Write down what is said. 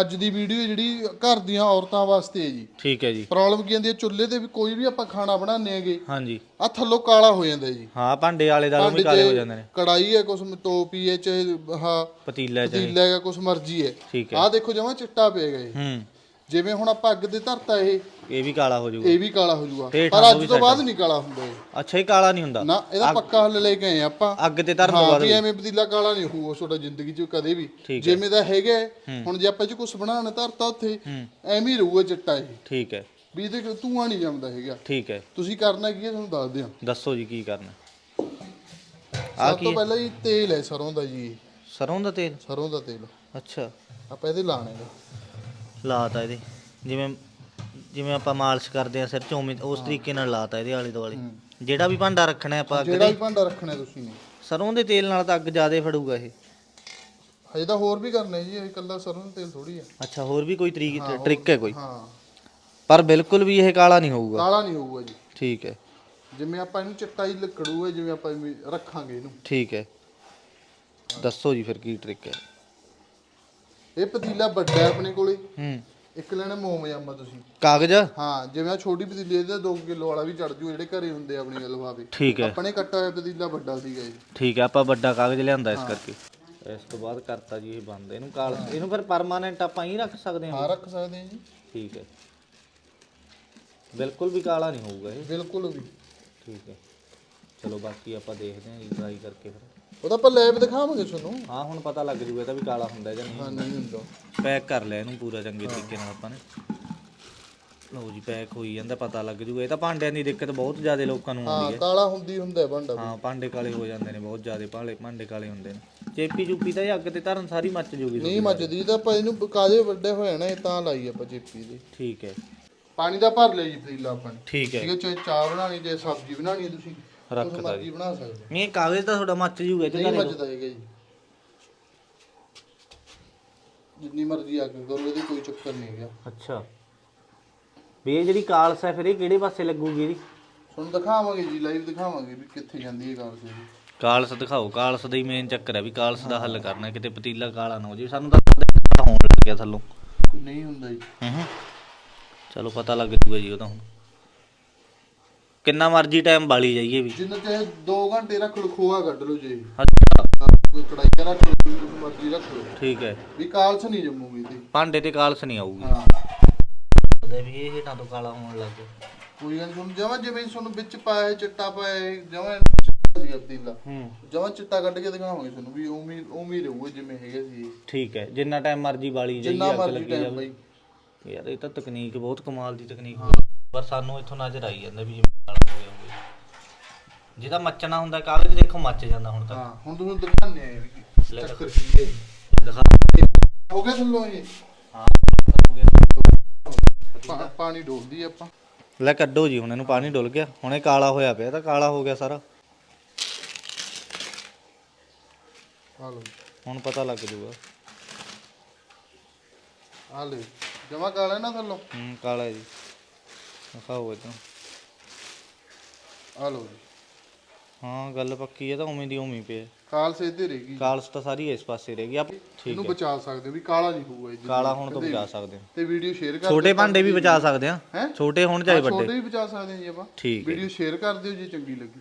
ਅੱਜ ਦੀ ਵੀਡੀਓ ਜਿਹੜੀ ਘਰ ਦੀਆਂ ਔਰਤਾਂ ਵਾਸਤੇ ਹੈ ਜੀ। ਠੀਕ ਹੈ ਜੀ। ਪ੍ਰੋਬਲਮ ਕੀ ਆਂਦੀ ਹੈ ਚੁੱਲ੍ਹੇ ਤੇ ਵੀ ਕੋਈ ਵੀ ਆਪਾਂ ਖਾਣਾ ਬਣਾਉਂਦੇ ਹੈਗੇ ਹਾਂਜੀ। ਆ ਥੱਲੋਂ ਕਾਲਾ ਹੋ ਜਾਂਦਾ ਜੀ। ਹਾਂ ਭਾਂਡੇ ਵਾਲੇ ਦਾਲੋਂ ਵੀ ਕਾਲੇ ਹੋ ਜਾਂਦੇ ਨੇ। ਕੜਾਈ ਹੈ ਕੁਛ ਟੋਪੀ ਹੈ ਚਾਹੇ ਹਾਂ ਪਤੀਲਾ ਚ ਪਤੀਲਾ ਹੈਗਾ ਕੁਛ ਮਰਜ਼ੀ ਹੈ। ਠੀਕ ਹੈ। ਆਹ ਦੇਖੋ ਜਮਾ ਚਿੱਟਾ ਪਿਆਗਾ ਇਹ ਹੂੰ। ਜਿਵੇਂ ਹੁਣ ਆਪਾਂ ਅੱਗ ਤੇ ਧਰਤਾ ਇਹ ਇਹ ਵੀ ਕਾਲਾ ਹੋ ਜਾਊਗਾ। ਇਹ ਵੀ ਕਾਲਾ ਹੋ ਜਾਊਗਾ। ਪਰ ਅੱਜ ਵੀ ਤੋਂ ਬਾਅਦ ਨਹੀਂ ਕਾਲਾ ਹੁੰਦਾ ਇਹ। ਅੱਛਾ ਇਹ ਕਾਲਾ ਨਹੀਂ ਹੁੰਦਾ। ਨਾ ਇਹਦਾ ਪੱਕਾ ਹੱਲ ਲੈ ਕੇ ਆਏ ਆਪਾਂ। ਅੱਗ ਤੇ ਧਰਨ ਤੋਂ ਹਾਂ ਬਾਅਦ ਵੀ ਐਵੇਂ ਪਤੀਲਾ ਕਾਲਾ ਨਹੀਂ ਹੋਊਗਾ ਤੁਹਾਡਾ ਜ਼ਿੰਦਗੀ 'ਚ ਕਦੇ ਵੀ। ਠੀਕ ਜਿਵੇਂ ਦਾ ਹੈਗਾ ਹੈ, ਹੁਣ ਜੇ ਆਪਾਂ ਇਹ 'ਚ ਕੁਝ ਬਣਾਉਣਾ ਧਰਤਾ ਉੱਥੇ ਐਵੇਂ ਹੀ ਰਹੂਗਾ ਚਿੱਟਾ ਇਹ। ਠੀਕ ਹੈ। ਵੀ ਇਹਦੇ 'ਚ ਧੂਆਂ ਨਹੀਂ ਜੰਮਦਾ ਹੈਗਾ। ਠੀਕ ਹੈ। ਤੁਸੀਂ ਕਰਨਾ ਕੀ ਹੈ ਤੁਹਾਨੂੰ ਦੱਸ ਦਿਆਂ। ਦੱਸੋ ਜੀ ਕੀ ਕਰਨਾ ਆ ਸਭ ਤੋਂ ਪਹਿਲਾਂ ਜੀ ਤੇਲ ਹੈ ਸਰੋਂ ਦਾ ਜੀ। ਸਰੋਂ ਦਾ ਤੇਲ? ਸਰੋਂ ਦਾ ਤੇਲ। ਅੱਛਾ। ਆਪਾਂ ਇਹਦੇ ਲਾਣੇ ਦਾ ਲਾਤਾ ਇਹਦੇ। ਜਿਵੇਂ ਜਿਵੇਂ ਆਪਾਂ ਮਾਲਿਸ਼ ਕਰਦੇ ਆ ਸਿਰ ਚ ਉਵੇਂ ਉਸ ਤਰੀਕੇ ਨਾਲ ਲਾਤਾ ਇਹਦੇ ਆਲੇ ਦੁਆਲੇ। ਜਿਹੜਾ ਵੀ ਭਾਂਡਾ ਰੱਖਣਾ ਹੈ ਆਪਾਂ ਅੱਗ ਜਿਹੜਾ ਤੇ ਵੀ ਭਾਂਡਾ ਰੱਖਣਾ ਤੁਸੀਂ ਨੇ। ਸਰੋਂ ਦੇ ਤੇਲ ਨਾਲ ਤਾਂ ਅੱਗ ਜ਼ਿਆਦਾ ਫੜੂਗਾ ਇਹ। ਹਜੇ ਤਾਂ ਹੋਰ ਵੀ ਕਰਨੇ ਜੀ ਇਹ ਇਕੱਲਾ ਸਰੋਂ ਦਾ ਤੇਲ ਥੋੜੀ ਹੈ। ਅੱਛਾ ਹੋਰ ਵੀ ਕੋਈ ਤਰੀਕ ਟ੍ਰਿਕ ਹੈ ਕੋਈ? ਹਾਂ। ਪਰ ਬਿਲਕੁਲ ਵੀ ਇਹ ਕਾਲਾ ਨਹੀਂ ਹੋਊਗਾ। ਕਾਲਾ ਨਹੀਂ ਹੋਊਗਾ ਜੀ। ਠੀਕ ਹੈ। ਜਿਵੇਂ ਆਪਾਂ ਇਹਨੂੰ ਚਿੱਟਾ ਹੀ ਲੱਕੜੂਗਾ ਜਿਵੇਂ ਆਪਾਂ ਇਵੇਂ ਰੱਖਾਂਗੇ ਇਹਨੂੰ। ਠੀਕ ਹੈ। ਦੱਸੋ ਜੀ ਫਿਰ ਕੀ ਟ੍ਰਿਕ ਹੈ। ਇਹ ਪਤੀਲਾ ਵੱਡਾ ਹੈ ਆਪਣੇ ਕੋਲੇ। ਹੂੰ। ਇੱਕ ਲੈਣਾ ਮੋਮਯਾਮਾ ਤੁਸੀਂ। ਕਾਗਜ਼? ਹਾਂ ਜਿਵੇਂ ਆ ਛੋਟੀ ਪਤੀਲੀ ਇਹਦਾ 2 ਕਿਲੋ ਵਾਲਾ ਵੀ ਚੜ ਜੂ ਜਿਹੜੇ ਘਰੇ ਹੁੰਦੇ ਆ ਆਪਣੇ ਲਫਾਫੇ। ਠੀਕ ਹੈ। ਆਪਣੇ ਕੱਟਾ ਹੋਇਆ ਪਤੀਲਾ ਵੱਡਾ ਸੀਗਾ ਜੀ ਠੀਕ ਹੈ ਆਪਾਂ ਵੱਡਾ ਕਾਗਜ਼ ਲਿਆਂਦਾ ਇਸ ਕਰਕੇ। ਇਸ ਤੋਂ ਬਾਅਦ ਕਰਤਾ ਜੀ ਇਹ ਬੰਦ। ਇਹਨੂੰ ਕਾਲ ਇਹਨੂੰ ਫਿਰ ਪਰਮਾਨੈਂਟ ਆਪਾਂ ਹੀ ਰੱਖ ਸਕਦੇ ਹਾਂ। ਹਾਂ ਰੱਖ ਸਕਦੇ ਆ ਜੀ। ਠੀਕ ਹੈ। ਬਿਲਕੁਲ ਵੀ ਕਾਲਾ ਨਹੀਂ ਹੋਊਗਾ ਇਹ। ਬਿਲਕੁਲ ਵੀ। ਠੀਕ ਹੈ। ਚਲੋ ਬਾਕੀ ਆਪਾਂ ਦੇਖਦੇ ਹਾਂ ਜੀ ਟਰਾਈ ਕਰਕੇ ਫਿਰ। ਉਹਦਾ ਆਪਾਂ ਲੈਬ ਦਿਖਾਵਾਂਗੇ ਤੁਹਾਨੂੰ। ਹਾਂ ਹੁਣ ਪਤਾ ਲੱਗ ਜੂਗਾ ਇਹ ਤਾਂ ਵੀ ਕਾਲਾ ਹੁੰਦਾ ਜਾਂ ਨਹੀਂ ਹਾਂ ਨਹੀਂ ਹੁੰਦਾ। ਪੈਕ ਕਰ ਲਿਆ ਇਹਨੂੰ ਪੂਰਾ ਚੰਗੇ ਤਰੀਕੇ ਨਾਲ ਆਪਾਂ ਨੇ। ਲਓ ਜੀ ਪੈਕ ਹੋਈ ਜਾਂਦਾ ਪਤਾ ਲੱਗ ਜੂਗਾ। ਇਹ ਤਾਂ ਭਾਂਡਿਆਂ ਦੀ ਦਿੱਕਤ ਬਹੁਤ ਜ਼ਿਆਦਾ ਲੋਕਾਂ ਨੂੰ ਆਉਂਦੀ ਹਾਂ ਹੈ। ਕਾਲਾ ਹੁੰਦੀ ਹੁੰਦਾ ਭਾਂਡਾ ਹਾਂ ਭਾਂਡੇ ਕਾਲੇ ਹੋ ਜਾਂਦੇ ਨੇ ਬਹੁਤ ਜ਼ਿਆਦਾ ਭਾਂਡੇ ਭਾਂਡੇ ਕਾਲੇ ਹੁੰਦੇ ਨੇ। ਚੇਪੀ ਚੂਪੀ ਤਾਂ ਇਹ ਅੱਗ ਤੇ ਧਰਨ ਸਾਰੀ ਮੱਚ ਜੂਗੀ ਨਹੀਂ ਮੱਜਦੀ ਤਾਂ ਆਪਾਂ ਇਹਨੂੰ ਕਾਜੇ ਵੱਡੇ ਹੋਏ ਨਾ ਇਹ ਤਾਂ ਲਾਈ ਆਪਾਂ ਚੇਪੀ ਦੇ। ਠੀਕ ਹੈ। ਪਾਣੀ ਦਾ ਭਰ ਲਿਆ ਜੀ ਪਤੀਲਾ ਆਪਾਂ ਨੇ। ਠੀਕ ਹੈ। ਠੀਕ ਹੈ ਚਾਹੇ ਚਾਹ ਬਣਾਣੀ ਚਾਹੇ ਸਬਜ਼ੀ ਬਣਾਣੀ ਹੈ ਤੁਸੀਂ। ਰੱਖਤਾ ਕੁਛ ਮਰਜ਼ੀ ਬਣਾ ਸਕਦੇ ਹੋ। ਨਹੀਂ ਕਾਗਜ਼ ਤਾਂ ਤੁਹਾਡਾ ਮੱਚ ਜੂਗਾ ਨਹੀਂ ਮੱਜਦਾ ਹੈਗਾ ਜੀ। ਜਿੰਨੀ ਮਰਜ਼ੀ ਅੱਗ ਕਰੋ ਇਹਦੇ ਕੋਈ ਚੱਕਰ ਨਹੀਂ ਹੈਗਾ। ਅੱਛਾ। ਵੀ ਇਹ ਜਿਹੜੀ ਕਾਲਸ ਹੈ ਫਿਰ ਇਹ ਕਿਹੜੇ ਪਾਸੇ ਲੱਗੂਗੀ ਇਹਦੀ? ਤੁਹਾਨੂੰ ਦਿਖਾਵਾਂਗੇ ਜੀ ਲਾਈਵ ਦਿਖਾਵਾਂਗੇ ਵੀ ਕਿੱਥੇ ਜਾਂਦੀ ਹੈ ਗੱਲ ਜੀ ਕਾਲਸ ਦਿਖਾਓ ਕਾਲਸ ਦਾ ਹੀ ਮੇਨ ਚੱਕਰ ਹੈ ਵੀ ਕਾਲਸ ਦਾ ਹੱਲ ਕਰਨਾ ਕਿਤੇ ਪਤੀਲਾ ਕਾਲਾ ਨਾ ਹੋ ਜੇ ਸਾਨੂੰ ਤਾਂ ਪਤਾ ਹੋਣ ਲੱਗ ਗਿਆ ਥੱਲੋਂ। ਨਹੀਂ ਹੁੰਦਾ ਜੀ। ਹੂੰ ਚਲੋ ਪਤਾ ਲੱਗ ਜੂਗਾ ਜੀ ਉਹਦਾ ਹੁਣ। ਕਿੰਨਾ ਮਰਜ਼ੀ ਟਾਈਮ ਬਾਲੀ ਜਾਈਏ ਵੀ। ਜਿੰਨਾ ਚਾਹੇ 2 ਘੰਟੇ ਰੱਖ ਲਓ ਖੋਆ ਕੱਢ ਲਓ ਜੀ। ਅੱਛਾ। ਕੋਈ ਕੜਾਈਆ ਰੱਖ ਲਓ ਮਰਜ਼ੀ ਰੱਖ ਲਓ। ਠੀਕ ਹੈ। ਵੀ ਕਾਲਸ ਨਹੀਂ ਜੰਮੂਗੀ ਤੇ ਭਾਂਡੇ ਤੇ ਕਾਲਸ ਨਹੀਂ ਆਊਗੀ। ਹਾਂ। ਉਹਦੇ ਵੀ ਇਹ ਹੇਠਾਂ ਤੋਂ ਕਾਲਾ ਹੋਣ ਲੱਗ ਗਿਆ। ਕੋਈ ਗੱਲ ਤੁਹਾਨੂੰ ਜਮਾਂ ਜਿਵੇਂ ਤੁਹਾਨੂੰ ਵਿੱਚ ਪਾਇਆ ਹੈ, ਚਿੱਟਾ ਪਾਇਆ ਹੈ, ਜਮਾਂ ਸੀਗਾ ਪਤੀਲਾ। ਹੂੰ। ਜਮਾਂ ਚਿੱਟਾ ਕੱਢ ਕੇ ਦਿਖਾਵਾਂਗੇ ਤੁਹਾਨੂੰ ਵੀ ਉਵੇਂ ਹੀ- ਉਵੇਂ ਹੀ ਰਹੂਗਾ ਜਿਵੇਂ ਹੈਗਾ ਸੀ ਇਹ। ਠੀਕ ਹੈ ਜਿੰਨਾ ਟਾਈਮ ਮਰਜ਼ੀ ਬਾਲੀ ਜਾਈਏ ਜਿੰਨਾ ਅੱਗ ਮਰਜ਼ੀ ਲੱਗੀ ਟਾਈਮ ਜਾਵੇ। ਬਾਈ। ਯਾਰ ਇਹ ਤਾਂ ਤਕਨੀਕ ਬਹੁਤ ਕਮਾਲ ਦੀ ਤਕਨੀਕ ਪਰ ਸਾਨੂੰ ਇੱਥੋਂ ਨਜ਼ਰ ਆਈ ਜਾਂਦਾ ਵੀ ਜਿਵੇਂ ਕਾਲਾ ਹੋ ਗਿਆ ਹੋਵੇ ਜਿਹਦਾ ਮੱਚਣਾ ਹੁੰਦਾ ਕਾਗਜ਼ ਦੇਖੋ ਮੱਚ ਜਾਂਦਾ ਹੁਣ ਤੱਕ। ਹਾਂ ਹੁਣ ਤੁਹਾਨੂੰ ਦਿਖਾਣੇ ਆ ਵੀ ਲੈ ਚੱਕਰ ਕੀ ਹੈ ਦਿਖਾ ਹੋ ਗਿਆ ਥੱਲੋਂ ਇਹ? ਹਾਂ ਹੋ ਗਿਆ ਪਾਣੀ ਡੋਲਦੀ ਆਪਾਂ। ਲੈ ਕੱਢੋ ਜੀ ਹੁਣ ਇਹਨੂੰ ਪਾਣੀ ਡੁੱਲ ਗਿਆ। ਹੁਣ ਇਹ ਕਾਲਾ ਹੋਇਆ ਪਿਆ ਤਾਂ ਕਾਲਾ ਹੋ ਗਿਆ ਸਾਰਾ। ਲਓ। ਹੁਣ ਪਤਾ ਲੱਗ ਜੂਗਾ। ਆ ਲੈ ਜਮਾ ਕਾਲਾ ਨਾ ਥੱਲੋਂ? ਹੂੰ ਕਾਲਾ ਹੈ ਜੀ। ਦਿਖਾਓ ਇਦਾਂ ਆ ਲਓ ਜੀ। ਹਾਂ ਗੱਲ ਪੱਕੀ ਹੈ ਤਾਂ ਉਵੇਂ ਦੀ ਉਵੇਂ ਹੀ ਪਿਆ ਕਾਲ ਸੇ ਤੇ ਰਹੇਗੀ ਕਾਲਸ ਤਾਂ ਸਾਰੀ ਇਸ ਪਾਸੇ ਰਹਿ ਗਈ। ਆ ਠੀਕ ਇਹਨੂੰ ਹੈ। ਬਚਾ ਸਕਦੇ ਹੋ ਵੀ ਕਾਲਾ ਨਹੀਂ ਹੋਊਗਾ ਇਹ ਕਾਲਾ ਹੋਣ ਤੋਂ ਬਚਾ ਸਕਦੇ ਹਾਂ। ਤੇ ਵੀਡੀਓ ਸ਼ੇਅਰ ਕਰ ਛੋਟੇ ਭਾਂਡੇ ਵੀ ਬਚਾ ਸਕਦੇ ਹਾਂ। ਹੈਂ? ਛੋਟੇ ਹੋਣ ਚਾਹੇ ਵੱਡੇ। ਛੋਟੇ ਵੀ ਬਚਾ ਸਕਦੇ ਹਾਂ ਜੀ ਆਪਾਂ। ਠੀਕ ਹੈ ਵੀਡੀਓ ਸ਼ੇਅਰ ਕਰ ਦਿਓ ਜੇ ਚੰਗੀ ਲੱਗੀ।